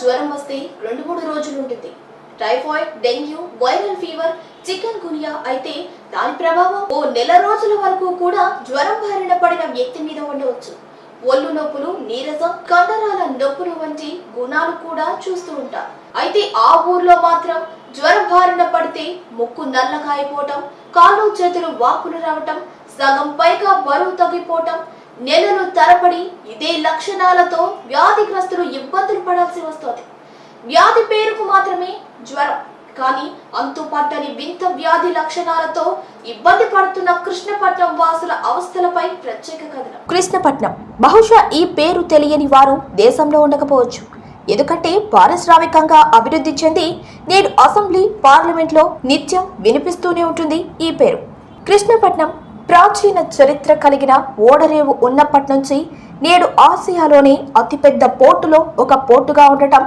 జ్వరం వస్తే రెండు మూడు రోజులు ఉంటుంది. Typhoid dengue viral fever chikungunya అయితే దాని ప్రభావం ఓ నెల రోజుల వరకు కూడా జ్వరం బారిన పడిన వ్యక్తి మీద ఉండవచ్చు. ఒళ్ళు నొప్పులు నీరసం కండరాల నొప్పులు వంటి గుణాలు కూడా చూస్తూ ఉంటారు. అయితే ఆ ఊర్లో మాత్రం జ్వరం బారిన పడితే ముక్కు నల్లగా అయిపోవటం కాళ్ళు చేతులు వాపులు రావటం సగం పైగా బరువు తగ్గిపోవటం నెలలు తరబడి ఇదే లక్షణాలతో వ్యాధిగ్రస్తులు ఇబ్బంది పడాల్సి వస్తోంది వ్యాధి పేరుకు మాత్రమే జ్వరం. కానీ అంతు పట్టని వింత వ్యాధి లక్షణాలతో ఇబ్బంది పడుతున్న కృష్ణపట్నం వాసుల అవస్థలపై ప్రత్యేక కథనం. కృష్ణపట్నం. బహుశా ఈ పేరు తెలియని వారు దేశంలో ఉండకపోవచ్చు. ఎందుకంటే పారిశ్రామికంగా అభివృద్ధి చెంది నేడు అసెంబ్లీ పార్లమెంట్లో నిత్యం వినిపిస్తూనే ఉంటుంది ఈ పేరు. కృష్ణపట్నం ప్రాచీన చరిత్ర కలిగిన ఓడరేవు ఉన్నప్పటి నుంచి నేడు ఆసియాలోనే అతిపెద్ద పోర్టులో ఒక పోర్టుగా ఉండటం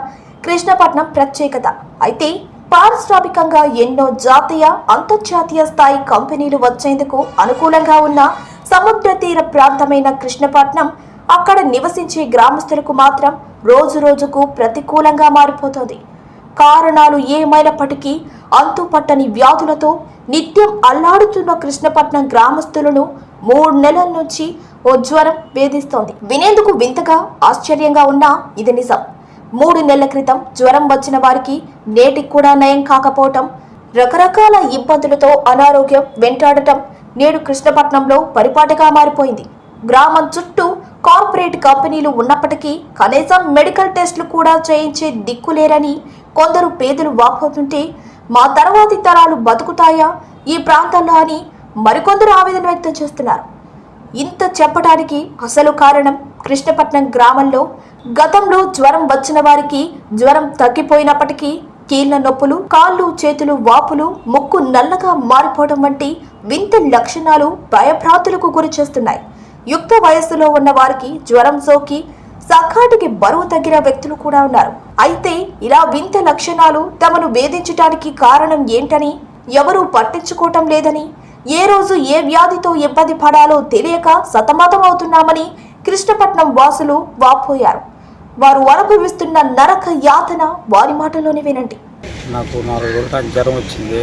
కృష్ణపట్నం ప్రత్యేకత. అయితే పారిశ్రామికంగా ఎన్నో జాతీయ అంతర్జాతీయ స్థాయి కంపెనీలు వచ్చేందుకు అనుకూలంగా ఉన్న సముద్ర తీర ప్రాంతమైన కృష్ణపట్నం అక్కడ నివసించే గ్రామస్తులకు మాత్రం రోజు రోజుకు ప్రతికూలంగా మారిపోతుంది. కారణాలు ఏమైనప్పటికీ అంతుపట్టని వ్యాధులతో నిత్యం అల్లాడుతున్న కృష్ణపట్నం గ్రామస్తులను మూడు నెలల నుంచి ఓ జ్వరం వేధిస్తోంది. వినేందుకు వింతగా ఆశ్చర్యంగా ఉన్నా ఇది నిజం. మూడు నెలల క్రితం జ్వరం వచ్చిన వారికి నేటికి కూడా నయం కాకపోవటం రకరకాల ఇబ్బందులతో అనారోగ్యం వెంటాడటం నేడు కృష్ణపట్నంలో పరిపాటిగా మారిపోయింది. గ్రామం చుట్టూ కార్పొరేట్ కంపెనీలు ఉన్నప్పటికీ కనీసం మెడికల్ టెస్టులు కూడా చేయించే దిక్కులేరని కొందరు పేదలు వాపోతుంటే మా తర్వాతి తరాలు బతుకుతాయా? ఈ ప్రాంతంలో అని మరికొందరు ఆవేదన వ్యక్తం చేస్తున్నారు. ఇంత చెప్పడానికి అసలు కారణం కృష్ణపట్నం గ్రామంలో గతంలో జ్వరం వచ్చిన వారికి జ్వరం తగ్గిపోయినప్పటికీ కీళ్ళ నొప్పులు కాళ్ళు చేతులు వాపులు ముక్కు నల్లగా మారిపోవడం వంటి వింత లక్షణాలు భయభ్రాంతులకు గురి చేస్తున్నాయి. యుక్త వయస్సులో ఉన్న వారికి జ్వరం సోకి సకాటికి బరువు తగ్గిన వ్యక్తులు కూడా ఉన్నారు. అయితే ఇలా వింత లక్షణాలు తమను వేధించటానికి కారణం ఏంటని ఎవరూ పట్టించుకోవటం లేదని ఏ రోజు ఏ వ్యాధితో ఇబ్బంది పడాలో తెలియక సతమతమవుతున్నామని కృష్ణపట్నం వాసులు వాపోయారు. వారు అనుభవిస్తున్న నరక యాతన వారి మాటలోనే వినండి. నాకు నాలుగు రోజులు నాకు జ్వరం వచ్చింది.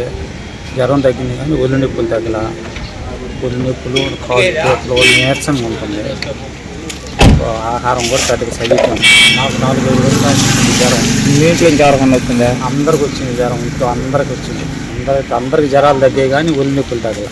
జ్వరం తగ్గింది కానీ ఒళ్ళు నొప్పులు తగ్గల. ఒళ్ళు నొప్పులు కాలు చేతులు నీరసంగా ఉంటుంది. ఆహారం కూడా సరిగ్గా చదివితాం నాకు నాలుగు రోజులు జ్వరం. ఇంట్లో జ్వరం వస్తుందా అందరికి వచ్చింది జ్వరం. ఇంట్లో అందరికి వచ్చింది. అందరికి అందరికి జ్వరాలు తగ్గాయి కానీ ఒళ్ళు నొప్పులు తగ్గల